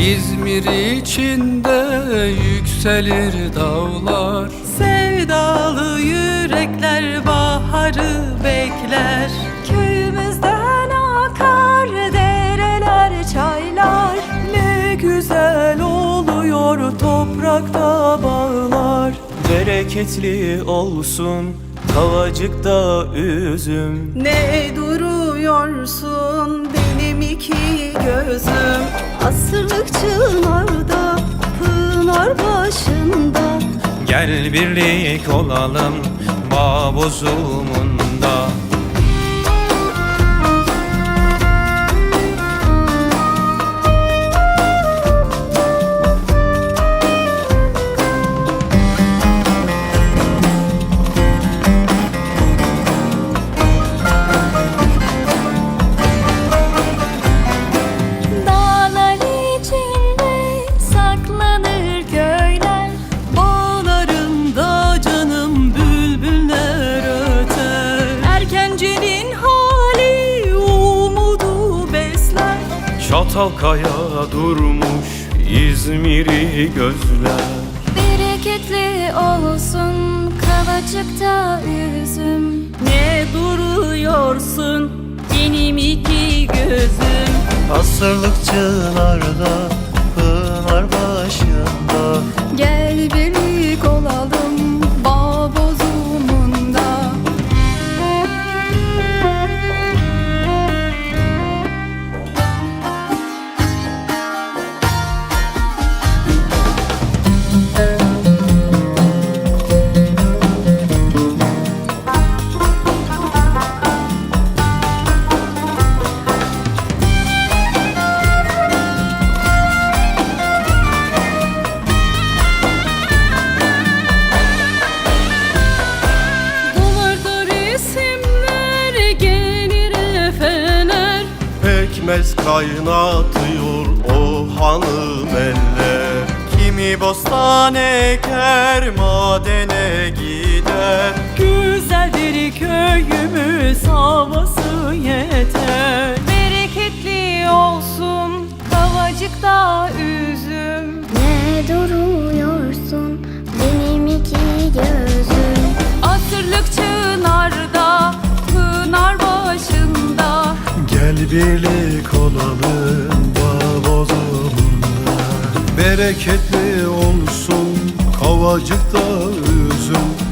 İzmir içinde yükselir dağlar. Sevdalı yürekler baharı bekler. Köyümüzden akar dereler çaylar. Ne güzel oluyor toprakta bağlar. Bereketli olsun tavacıkta üzüm. Ne duruyorsun iki gözüm Asırlık çınarda pınar başında. Gel birlik olalım bağ Çatalkaya durmuş İzmir'i gözler. Bereketli olsun kavacıkta üzüm Ne duruyorsun benim iki gözüm? Asırlık çınarda Pekmez kaynatıyor o hanım eller. Kimi bostan eker madene birlik olalım bağ bozumunda Bereketli olsun kavacıkta üzüm